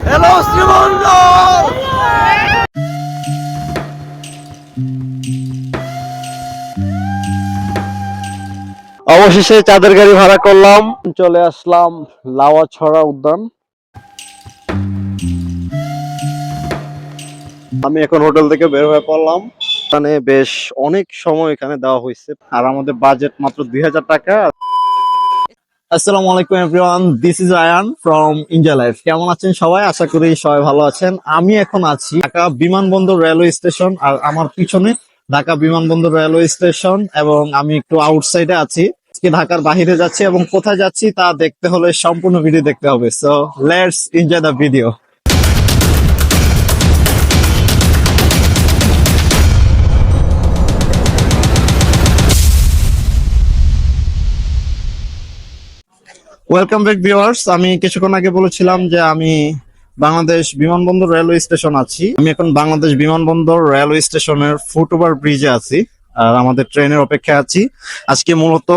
Hello অবশেষে চাঁদের গাড়ি ভাড়া করলাম, চলে আসলাম লাওয়া ছড়া উদ্যান। আমি এখন হোটেল থেকে বের হয়ে পড়লাম। এখানে বেশ অনেক সময় এখানে দেওয়া হয়েছে। আর আমাদের বাজেট মাত্র দুই হাজার টাকা। আসসালামু আলাইকুম everyone this is Ayan from India live কেমন আছেন সবাই? আশা করি সবাই ভালো আছেন। আমি এখন আছি ঢাকা বিমানবন্দর রেলওয়ে স্টেশন, আর আমার পিছনে ঢাকা বিমানবন্দর রেলওয়ে স্টেশন, এবং আমি একটু আউটসাইডে আছি। ঢাকার বাইরে যাচ্ছি, এবং কোথায় যাচ্ছি তা দেখতে হলে সম্পূর্ণ ভিডিও দেখতে হবে। So let's enjoy the video welcome back viewers আমি কিছুক্ষণ আগে বলেছিলাম যে আমি বাংলাদেশ বিমানবন্দর রেলওয়ে স্টেশন আছি। আমি এখন বাংলাদেশ বিমানবন্দর রেলওয়ে স্টেশনের ফুটওভার ব্রিজে আছি আর আমাদের ট্রেনের অপেক্ষায় আছি। আজকে মূলত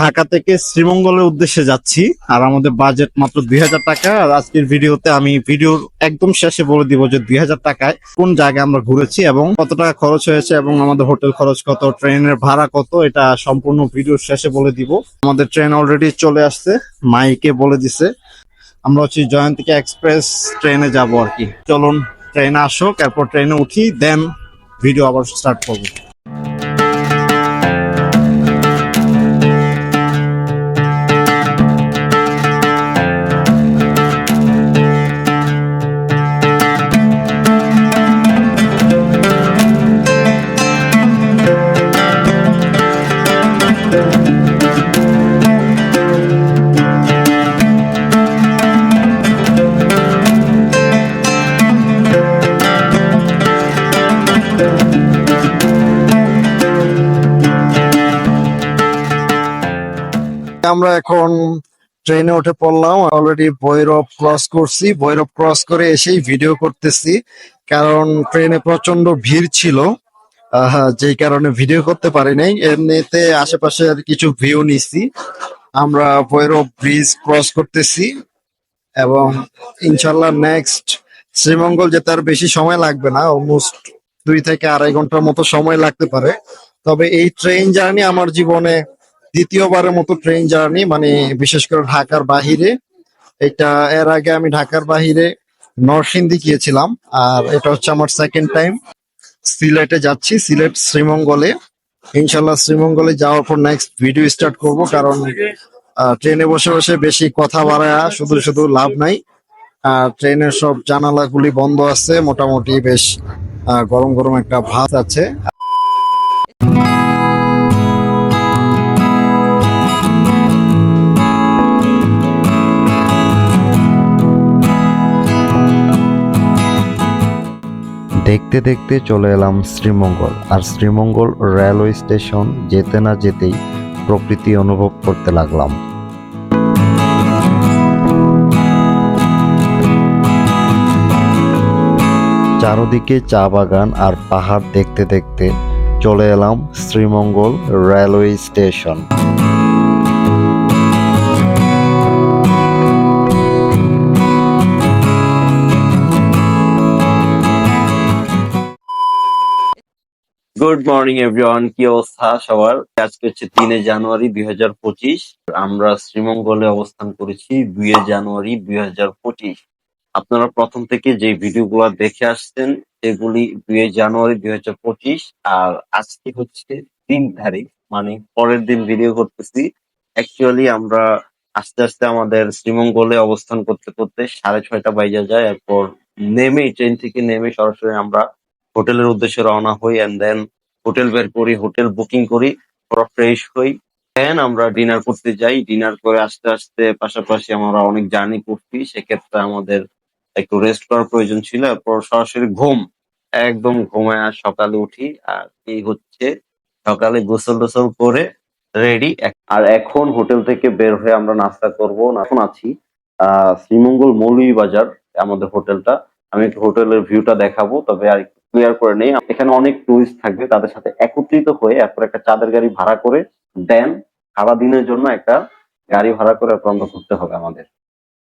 ঢাকা থেকে শ্রীমঙ্গলের উদ্দেশ্যে যাচ্ছি। আর আমাদের বাজেট মাত্র দুই হাজার টাকা। আর আজকের ভিডিওতে আমি ভিডিওর একদম শেষে বলে দিব যে দুই হাজার টাকায় কোন জায়গায় আমরা ঘুরেছি এবং কত টাকা খরচ হয়েছে এবং আমাদের হোটেল খরচ কত, ট্রেনের ভাড়া কত, এটা সম্পূর্ণ ভিডিওর শেষে বলে দিব। আমাদের ট্রেন অলরেডি চলে আসছে। মাইকে বলে দিছে। আমরা হচ্ছে জয়ন্তিকা এক্সপ্রেস ট্রেনে যাব আর কি। চলুন ট্রেনে আসুক, এরপর ট্রেনে উঠি দেন ভিডিও আবার স্টার্ট করব। আমরা এখন ট্রেনে উঠে পড়লাম। অলরেডি ভৈরব ক্রস করছি। ভৈরব ক্রস করে এসেই ভিডিও করতেছি। কারণ ট্রেনে প্রচণ্ড ভিড় ছিল। যেই কারণে ভিডিও করতে পারি নাই। এমনিতে আশেপাশের কিছু ভিউ নিছি। আমরা ভৈরব ব্রিজ ক্রস করতেছি। এবং ইনশাল্লাহ নেক্সট শ্রীমঙ্গল যেতে আর বেশি সময় লাগবে না। অলমোস্ট দুই থেকে আড়াই ঘণ্টার মতো সময় লাগতে পারে। তবে এই ট্রেন জার্নি আমার জীবনে দ্বিতীয়বারের মতো ট্রেন জার্নি মানে বিশেষ করে ঢাকার বাহিরে। এটা এর আগে আমি ঢাকার বাহিরে নরসিংদী গিয়েছিলাম, আর এটা হচ্ছে আমার সেকেন্ড টাইম সিলেটে যাচ্ছি, সিলেট শ্রীমঙ্গলে। ইনশাল্লাহ শ্রীমঙ্গলে যাওয়ার পর নেক্সট ভিডিও স্টার্ট করব, কারণ ট্রেনে বসে বসে বেশি কথা বাড়ায় শুধু শুধু লাভ নাই। আর ট্রেনের সব জানালাগুলি বন্ধ আছে, মোটামুটি বেশ গরম গরম একটা ভাত আছে। দেখতে দেখতে চলে এলাম শ্রীমঙ্গল, আর শ্রীমঙ্গল রেলওয়ে স্টেশন যেতে না যেতেই প্রকৃতি অনুভব করতে লাগলাম। চারদিকে চা বাগান আর পাহাড় দেখতে দেখতে চলে এলাম Srimangal railway station. Good morning everyone কি অবস্থা সবার? আজকে হচ্ছে তিনে জানুয়ারি দুই হাজার পঁচিশ। আমরা শ্রীমঙ্গলে অবস্থান করেছি দুই জানুয়ারি দুই হাজার পঁচিশ। আপনারা প্রথম থেকে যে ভিডিওগুলো দেখে আসছেন এগুলি দুই জানুয়ারি দুই হাজার পঁচিশ। আর আজকে হচ্ছে তিন তারিখ মানে পরের দিন ভিডিও করতেছি। অ্যাকচুয়ালি আমরা আস্তে আস্তে আমাদের শ্রীমঙ্গলে অবস্থান করতে করতে সাড়ে ছয়টা বাইজা যায়। এরপর নেমে, ট্রেন থেকে নেমে সরাসরি আমরা হোটেলের উদ্দেশ্যে রওনা হই এন্ড দেন হোটেল বের করি, হোটেল বুকিং করি, পুরো ফ্রেশ হই। দেন আমরা ডিনার করতে যাই ডিনার করে আস্তে আস্তে পাশাপাশি আমরা অনেক জার্নি করছি, সেক্ষেত্রে আমাদের একটু রেস্ট করার প্রয়োজন ছিল, এরপর সরাসরি ঘুম। একদম ঘুমায় আর সকালে উঠি, আর এই হচ্ছে সকালে গোসল টোসল করে রেডি আর এখন হোটেল থেকে বের হয়ে আমরা নাস্তা করব, এখন আছি শ্রীমঙ্গল মৌলভীবাজার, আমাদের হোটেলটা। আমি একটু হোটেলের ভিউটা দেখাবো, তবে আর ক্লিয়ার করে নেই। এখানে অনেক টুরিস্ট থাকবে, তাদের সাথে একত্রিত হয়ে এরপর একটা চাঁদের গাড়ি ভাড়া করে দেন। সারা দিনের জন্য একটা গাড়ি ভাড়া করে আমরা ঘুরতে হবে আমাদের।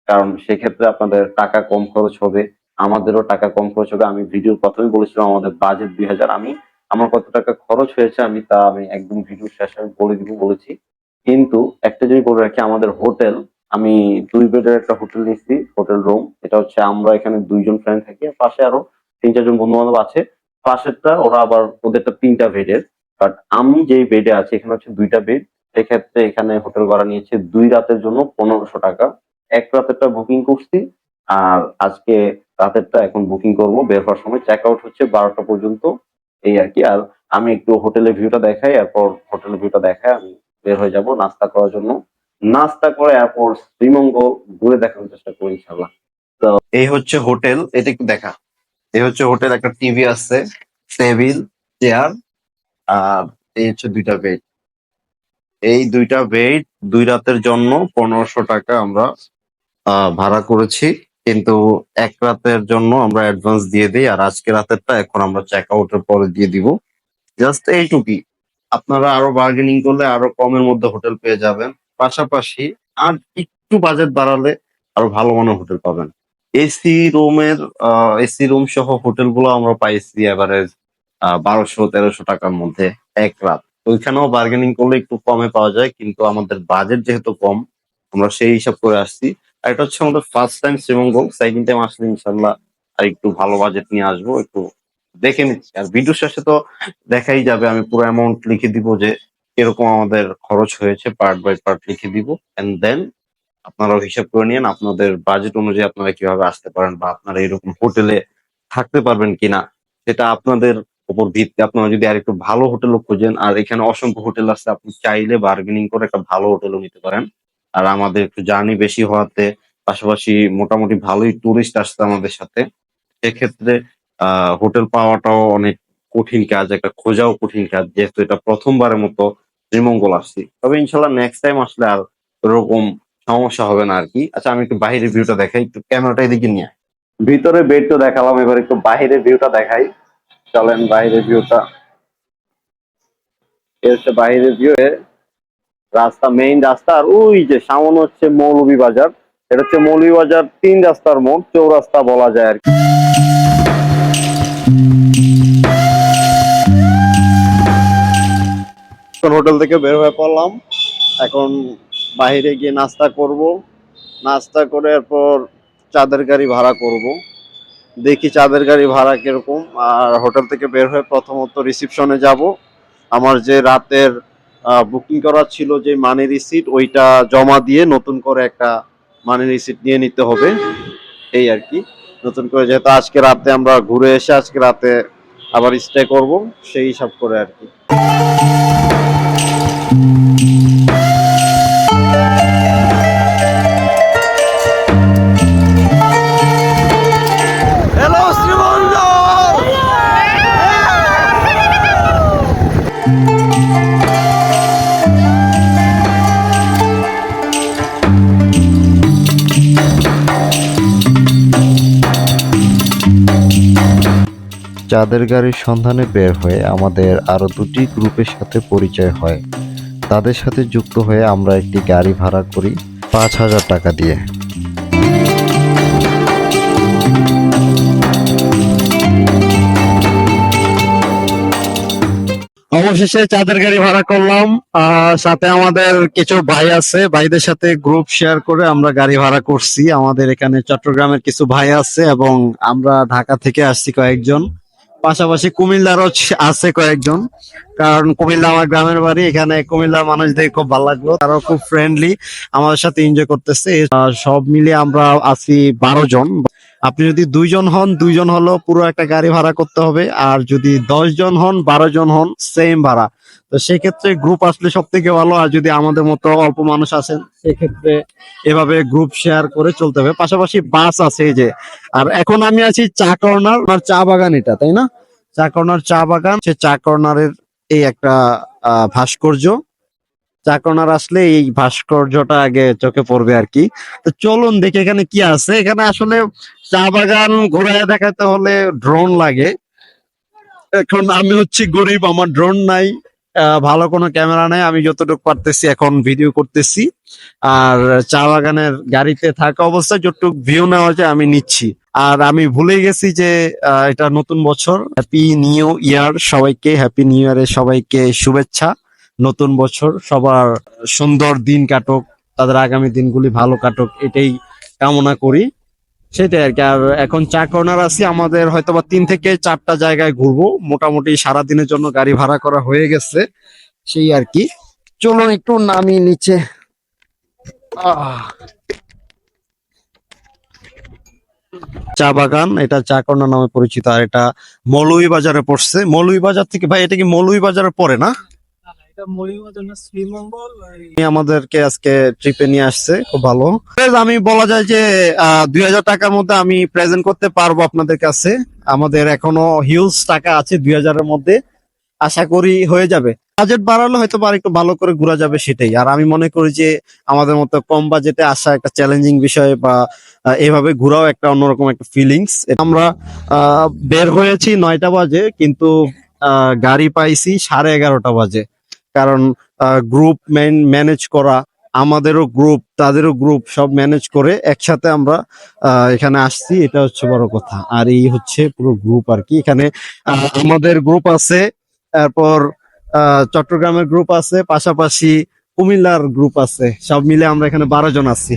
কারণ সেক্ষেত্রে আপনাদের টাকা কম খরচ হবে, আমাদেরও টাকা কম খরচ হবে। আমি ভিডিও প্রথমে বলেছিলাম, আমাদের বাজেট দুই হাজার। আমি, আমার কত টাকা খরচ হয়েছে আমি তা আমি একদম ভিডিও শেষে আমি বলে দিব, বলেছি। কিন্তু একটা জিনিস বলে রাখি, আমাদের হোটেল, আমি দুই বেডের একটা হোটেল নিচ্ছি হোটেল রুম। এটা হচ্ছে আমরা এখানে দুইজন ফ্রেন্ড থাকি পাশে আরও তিন চারজন বন্ধু বান্ধব আছে। পাশেরটা ওরা আবার ওদেরটা তিনটা বেডের। বাট আমি যেই বেডে আছি, এখানে হচ্ছে দুইটা বেড। সেক্ষেত্রে এখানে হোটেল ভাড়া নিয়েছে দুই রাতের জন্য পনেরোশো টাকা। এক রাতেরটা বুকিং করছি। আর আজকে রাতেরটা এখন বুকিং করব। বের হওয়ার সময় চেক আউট হচ্ছে বারোটা পর্যন্ত। এই আর কি। আর আমি একটু হোটেলের ভিউটা দেখাই, এরপর হোটেলের ভিউটা দেখাই, আমি বের হয়ে যাব নাস্তা করার জন্য। নাস্তা করে এরপর শ্রীমঙ্গল, ঘুরে দেখানোর চেষ্টা করি ইনশাল্লাহ তো এই হচ্ছে হোটেল এটা একটু দেখা। এই হচ্ছে হোটেল, একটা টিভি আছে, টেবিল, চেয়ার, আর এই হচ্ছে দুইটা বেড। এই দুইটা বেড দুই রাতের জন্য পনেরোশো টাকা আমরা ভাড়া করেছি। কিন্তু এক রাতের জন্য আমরা অ্যাডভান্স দিয়ে দিই, আর আজকে রাতেরটা এখন আমরা চেক আউটের পরে দিয়ে দিব। জাস্ট এইটুকুই। আপনারা আরও বার্গেনিং করলে আরও কমের মধ্যে হোটেল পেয়ে যাবেন। পাশাপাশি আর একটু বাজেট বাড়ালে আরও ভালো মানের হোটেল পাবেন। এসি রুমের এসি রুম সহ হোটেলগুলো আমরা পাইছি এভারেজ বারোশো, তেরোশো টাকার মধ্যে এক রাত। ওইখানেও বার্গেনিং করলে একটু কমে পাওয়া যায়, কিন্তু আমাদের বাজেট যেহেতু কম, আমরা সেই হিসাব করে আসছি। আর এটা হচ্ছে আমাদের first time Srimangal second time আসলে ইনশাল্লাহ আর একটু ভালো বাজেট নিয়ে আসব, একটু দেখে নিচ্ছি। আর ভিডিও শেষে তো দেখাই যাবে, আমি পুরো অ্যামাউন্ট লিখে দিব যে কীরকম আমাদের খরচ হয়েছে পার্ট বাই পার্ট লিখে দিব। এন্ড দেন আপনারাও হিসাব করে নিন আপনাদের বাজেট অনুযায়ী আপনারা কীভাবে আসতে পারেন বা আপনারা এরকম হোটেলে থাকতে পারবেন কিনা, সেটা আপনাদের উপর ভিত্তি। আপনারা যদি আর একটু ভালো হোটেলও খোঁজেন, আর এখানে অসংখ্য হোটেল আছে, আপনি চাইলে বার্গেনিং করে একটা ভালো হোটেলও নিতে পারেন। আর আমাদের একটু জার্নি বেশি হওয়াতে পাশাপাশি মোটামুটি ভালোই টুরিস্ট আসছে আমাদের সাথে। সেক্ষেত্রে, আহ হোটেল পাওয়াটাও অনেক কঠিন কাজ, একটা খোঁজাও কঠিন কাজ, যেহেতু এটা প্রথমবারের মতো শ্রীমঙ্গল আসছি। তবে ইনশাল্লাহ নেক্সট টাইম আসলে আর ওরকম সমস্যা হবে না আর কি। আচ্ছা আমি একটু বাইরের ভিউটা দেখাই, একটু ক্যামেরাটা এদিকে নিয়ে ভিতরে বেড তো দেখালাম, এবার একটু বাইরের ভিউটা দেখাই। চলেন বাইরের ভিউটা এ হচ্ছে বাইরের ভিউ রাস্তা মেইন রাস্তা, আর ওই যে সামনে হচ্ছে মৌলভী বাজার। এটা হচ্ছে মৌলভী বাজার, তিন রাস্তার মোড়, চৌরাস্তা বলা যায় আর কি। হোটেল থেকে বের হয়ে পড়লাম। এখন বাইরে গিয়ে নাস্তা করব। নাস্তা করে এরপর চাঁদের গাড়ি ভাড়া করব। দেখি চাঁদের গাড়ি ভাড়া কীরকম। আর হোটেল থেকে বের হয়ে প্রথমত রিসিপশনে যাব। আমার যে রাতের বুকিং করা ছিল যে মানি রিসিট ওইটা জমা দিয়ে নতুন করে একটা মানি রিসিট নিয়ে নিতে হবে। এই আর কি। নতুন করে যেহেতু আজকে রাতে আমরা ঘুরে এসে আজকে রাতে আবার স্টে করব, সেই হিসাব করে আর কি। চাঁদের গাড়ির সন্ধানে বের হয়ে আমাদের আরও দুটি গ্রুপের সাথে পরিচয় হয়। তাদের সাথে যুক্ত হয়ে আমরা একটি গাড়ি ভাড়া করি পাঁচ হাজার টাকা দিয়ে। অবশেষে চাঁদের গাড়ি ভাড়া করলাম। সাথে আমাদের কিছু ভাই আছে। ভাইদের সাথে গ্রুপ শেয়ার করে আমরা গাড়ি ভাড়া করছি। আমাদের এখানে চট্টগ্রামের কিছু ভাই আছে এবং আমরা ঢাকা থেকে আসছি কয়েকজন। পাশাপাশি কুমিল্লারও আছে কয়েকজন। কারণ কুমিল্লা আমার গ্রামের বাড়ি, এখানে কুমিল্লার মানুষদের খুব ভালো লাগল। তারাও খুব ফ্রেন্ডলি আমাদের সাথে এনজয় করতেছে। সব মিলে আমরা আছি বারো জন। আপনি যদি দুইজন হন, দুইজন হলো পুরো একটা গাড়ি ভাড়া করতে হবে। আর যদি দশ জন হন বারো জন হন সেম ভাড়া। তো সেক্ষেত্রে গ্রুপ আসলে সব থেকে ভালো, আর যদি আমাদের মতো অল্প মানুষ আছেন সেক্ষেত্রে এভাবে গ্রুপ শেয়ার করে চলতে হবে। পাশাপাশি বাস আছে এই যে। আর এখন আমি আছি চা কর্নার চা বাগান এটা, তাই না? চা কর্নার, চা বাগান, সে চা কর্নারের এই একটা ভাস্কর্য। চা কর্নার আসলে এই ভাস্কর্যটা আগে চোখে পড়বে আর কি। তো চলুন দেখি এখানে কি আছে। এখানে আসলে চা বাগান ঘোরায় দেখাতে হলে ড্রোন লাগে। এখন আমি হচ্ছি গরিব, আমার ড্রোন নাই। ভালো কোনো ক্যামেরা নেই। আমি যতটুকু পারতেছি এখন ভিডিও করতেছি। আর চা বাগানের গাড়িতে থাকা অবস্থায় যতটুকু ভিউ নেওয়া যায় আমি নিচ্ছি। আর আমি ভুলে গেছি যে এটা নতুন বছর। হ্যাপি নিউ ইয়ার সবাইকে। হ্যাপি নিউ ইয়ারে সবাইকে শুভেচ্ছা। নতুন বছর, সবার সুন্দর দিন কাটুক, তাদের আগামী দিনগুলি ভালো কাটুক, এটাই কামনা করি। সেটাই আর কি। আর এখন চা কর্নার আছি, আমাদের হয়তো বা তিন থেকে চারটা জায়গায় ঘুরবো। মোটামুটি সারা দিনের জন্য গাড়ি ভাড়া করা হয়ে গেছে, সেই আর কি। চলুন একটু নামি নিচে। চা বাগান, এটা চা কর্নার নামে পরিচিত, আর এটা মৌলভী বাজারে পড়ছে। মৌলভী বাজার থেকে ভাই, এটা কি মৌলভী বাজারে পড়ে না? আমাদেরকে আজকে ট্রিপে নিয়ে আসছে, খুব ভালো। আমি বলা যায় যে দুই হাজার টাকার মধ্যে আমি প্রেজেন্ট করতে পারব আপনাদের কাছে। আমাদের এখনও হিউজ টাকা আছে দুই হাজারের মধ্যে। আশা করি হয়ে যাবে। বাজেট বাড়ালে হয়তো বা একটু ভালো করে ঘোরা যাবে সেটাই। আর আমি মনে করি যে, আমাদের মতো কম বাজেটে আসা একটা চ্যালেঞ্জিং বিষয় বা এভাবে ঘোরাও একটা অন্যরকম একটা ফিলিংস আমরা বের হয়েছি নয়টা বাজে, কিন্তু গাড়ি পাইছি সাড়ে এগারোটা বাজে। কারণ গ্রুপ ম্যানেজ করা, আমাদেরও গ্রুপ তাদেরও গ্রুপ সব ম্যানেজ করে একসাথে আমরা এখানে আসছি। এটা হচ্ছে বড় কথা। আর এই হচ্ছে পুরো গ্রুপ আর কি। এখানে আমাদের গ্রুপ আছে তারপর চট্টগ্রামের গ্রুপ আছে, পাশাপাশি কুমিল্লার গ্রুপ আছে। সব মিলে আমরা এখানে বারো জন আছি।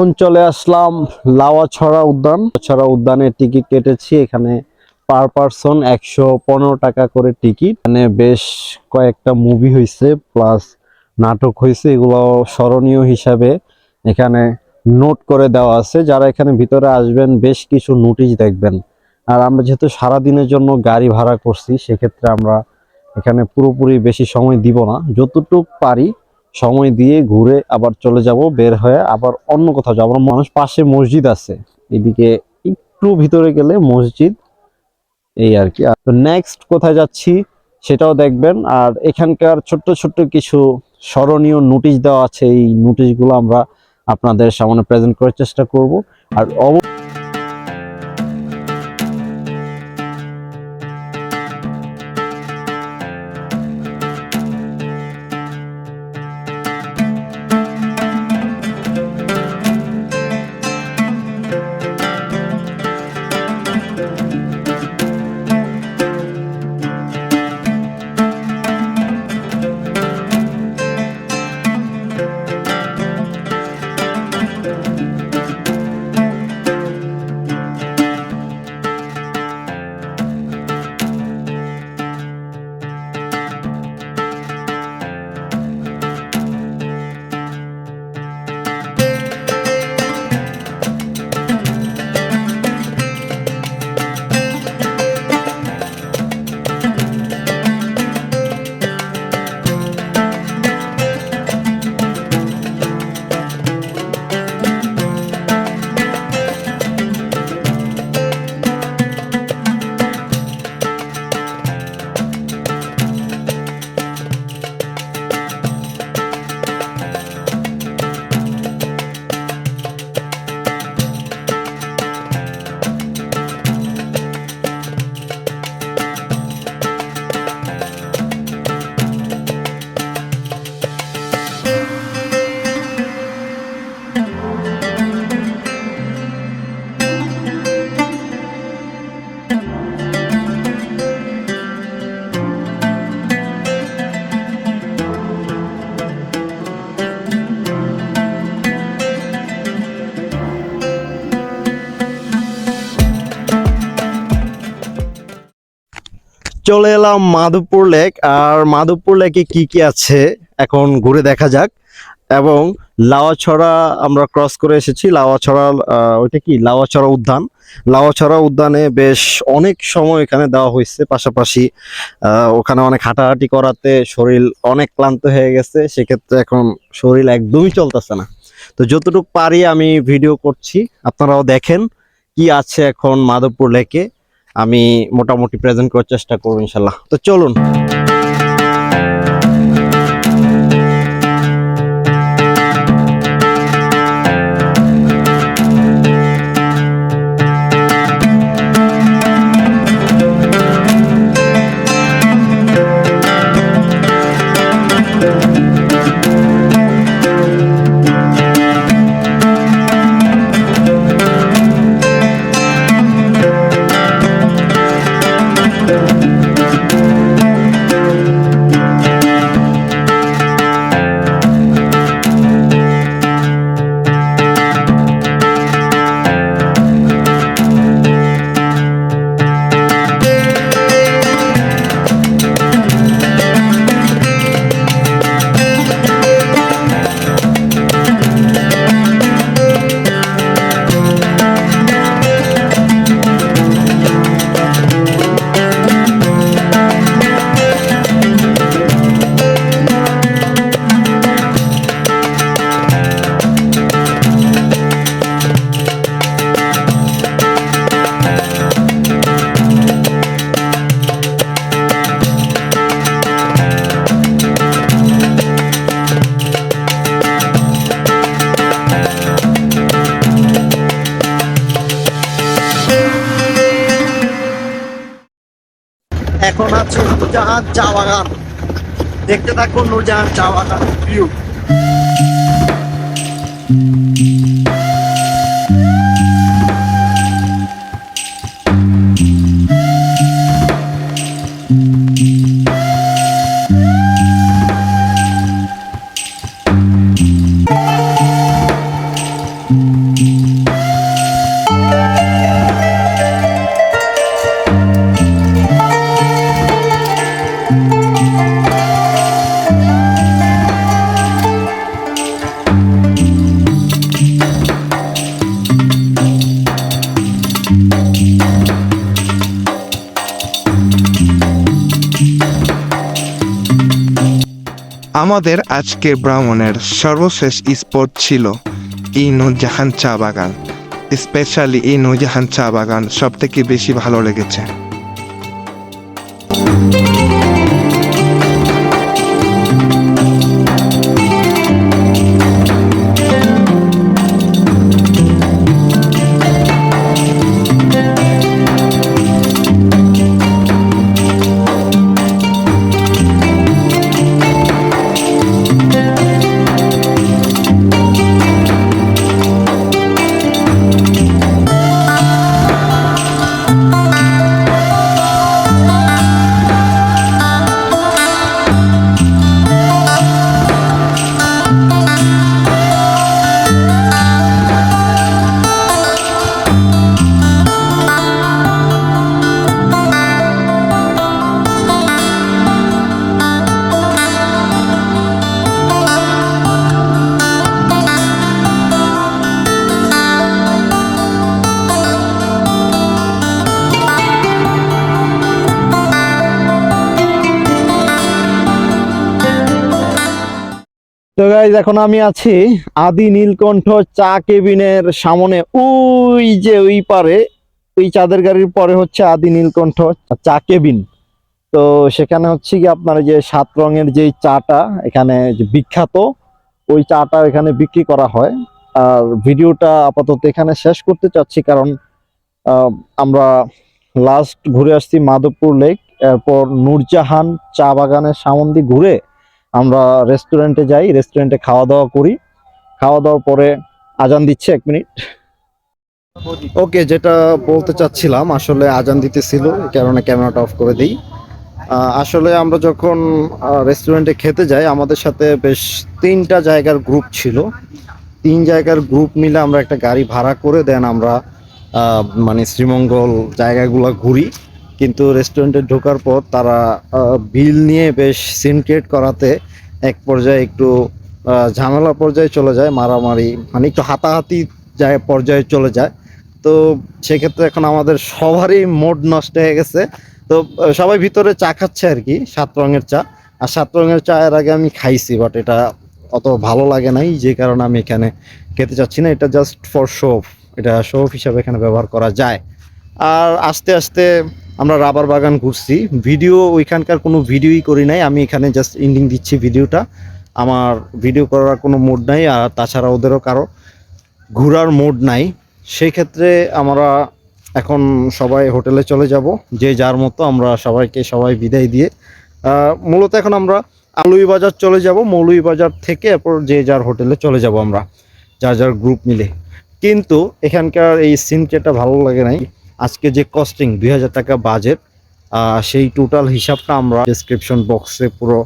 এখন চলে আসলাম লাওয়াছড়া উদ্যান। ছড়া উদ্যানে টিকিট কেটেছি। এখানে পার পারসন একশো পনেরো টাকা করে টিকিট। মানে বেশ কয়েকটা মুভি হয়েছে প্লাস নাটক হয়েছে এগুলো স্মরণীয় হিসাবে এখানে নোট করে দেওয়া আছে। যারা এখানে ভিতরে আসবেন, বেশ কিছু নোটিশ দেখবেন। আর আমরা যেহেতু সারাদিনের জন্য গাড়ি ভাড়া করছি, সেক্ষেত্রে আমরা এখানে পুরোপুরি বেশি সময় দিব না। যতটুক পারি সময় দিয়ে ঘুরে আবার চলে যাব, বের হয়ে আবার অন্য কোথাও যাব। মানুষ পাশে মসজিদ আছে, এদিকে একটু ভিতরে গেলে মসজিদ, এই আর কি। তো নেক্সট কোথায় যাচ্ছি সেটাও দেখবেন। আর এখানকার ছোট্ট ছোট্ট কিছু স্মরণীয় নোটিশ দেওয়া আছে, এই নোটিশগুলো আমরা আপনাদের সামনে প্রেজেন্ট করার চেষ্টা করব। আর অব- চলে এলাম মাধবপুর লেক, আর মাধবপুর লেকে কি কি আছে এখন ঘুরে দেখা যাক। এবং লাওয়াছড়া আমরা ক্রস করে এসেছি, লাওয়াছড়া ওইটা কি? লাওয়াছড়া উদ্যান। লাওয়াছড়া উদ্যানে বেশ অনেক সময় এখানে দেওয়া হয়েছে, পাশাপাশি ওখানে অনেক হাঁটাহাঁটি করাতে শরীর অনেক ক্লান্ত হয়ে গেছে, সেক্ষেত্রে এখন শরীর একদমই চলতেছে না। তো যতটুকু পারি আমি ভিডিও করছি, আপনারাও দেখেন কি আছে এখন মাধবপুর লেকে। আমি মোটামুটি প্রেজেন্ট করার চেষ্টা করব ইনশাল্লাহ। তো চলুন। এখন আছে নূরজাহান চা বাগান দেখতে থাকুন নূরজাহান চা বাগান ভিউ। আমাদের আজকের ভ্রমণের সর্বশেষ স্পট ছিল এই নুরজাহান চা বাগান স্পেশালি এই নুরজাহান চা বাগান সব থেকে বেশি ভালো লেগেছে। তো গাইজ এখন আমি আছি আদি নীলকণ্ঠ চা কেবিনের সামনে। ওই যে ওই পারে, ওই চাঁদের গাড়ির পরে হচ্ছে আদি নীলকণ্ঠ চা কেবিন। তো সেখানে হচ্ছে কি আপনার যে সাত রঙের যে চাটা, এখানে বিখ্যাত, ওই চাটা এখানে বিক্রি করা হয়। আর ভিডিওটা আপাতত এখানে শেষ করতে চাচ্ছি কারণ আমরা লাস্ট ঘুরে আসছি মাধবপুর লেক এরপর নূরজাহান চা বাগানের সামন্দি ঘুরে আমরা রেস্টুরেন্টে যাই রেস্টুরেন্টে খাওয়া দাওয়া করি। খাওয়া দাওয়ার পরে আজান দিচ্ছে এক মিনিট। ওকে, যেটা বলতে চাচ্ছিলাম, আসলে আজান দিতেছিল কারণে ক্যামেরাটা অফ করে দিই। আসলে আমরা যখন রেস্টুরেন্টে খেতে যাই, আমাদের সাথে বেশ তিনটা জায়গার গ্রুপ ছিল। তিন জায়গার গ্রুপ মিলে আমরা একটা গাড়ি ভাড়া করে দেন আমরা মানে শ্রীমঙ্গল জায়গাগুলো ঘুরি। কিন্তু রেস্টুরেন্টে ঢোকার পর তারা বিল নিয়ে বেশ সিন ক্রিয়েট করাতে এক পর্যায়ে একটু ঝামেলা পর্যায়ে চলে যায়, মারামারি মানে একটু হাতাহাতি যায়, পর্যায়ে চলে যায়। তো সেক্ষেত্রে এখন আমাদের সবারই মোড নষ্ট হয়ে গেছে। তো সবাই ভিতরে চা খাচ্ছে আর কি, সাত রঙের চা। আর সাত রঙের চা এর আগে আমি খাইছি বাট এটা অত ভালো লাগে নাই, যে কারণে আমি এখানে খেতে চাচ্ছি না। এটা জাস্ট ফর শো এটা শো হিসাবে এখানে ব্যবহার করা যায়। আর আস্তে আস্তে আমরা রাবার বাগান ঘুরছি। ভিডিও, ওইখানকার কোনো ভিডিওই করি নাই। আমি এখানে জাস্ট এন্ডিং দিচ্ছি ভিডিওটা। আমার ভিডিও করার কোনো মোড নাই, আর তাছাড়া ওদেরও কারও ঘোরার মোড নাই। সেই ক্ষেত্রে আমরা এখন সবাই হোটেলে চলে যাব। যে যার মতো আমরা সবাইকে সবাই বিদায় দিয়ে মূলত এখন আমরা আলুই বাজার চলে যাব। মৌলুই বাজার থেকে এরপর যে যার হোটেলে চলে যাব আমরা, যার যার গ্রুপ মিলে। কিন্তু এখানকার এই সিনকেটা ভালো লাগে নাই। আজকে যে কস্টিং দুই হাজার টাকা বাজেট সেই টোটাল হিসাবটা আমরা ডিসক্রিপশন বক্সে পুরো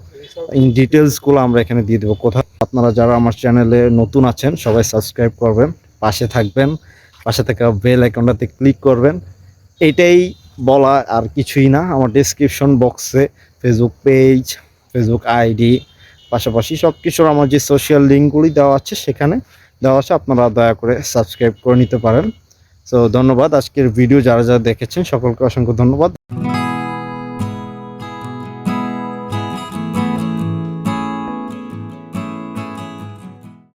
ইন ডিটেলসগুলো আমরা এখানে দিয়ে দেবো। কোথাও আপনারা যারা আমার চ্যানেলে নতুন আছেন, সবাই সাবস্ক্রাইব করবেন, পাশে থাকবেন, পাশে থাকা বেল আইকনটাতে ক্লিক করবেন। এটাই বলা আর কিছুই না, আমার ডিসক্রিপশন বক্সে ফেসবুক পেজ ফেসবুক আইডি পাশাপাশি সব কিছুর আমার যে সোশ্যাল লিঙ্কগুলি দেওয়া আছে, সেখানে দেওয়া আছে, আপনারা দয়া করে সাবস্ক্রাইব করে নিতে পারেন। সো ধন্যবাদ। আজকের ভিডিও যারা যারা দেখেছেন সকলকে অসংখ্য ধন্যবাদ।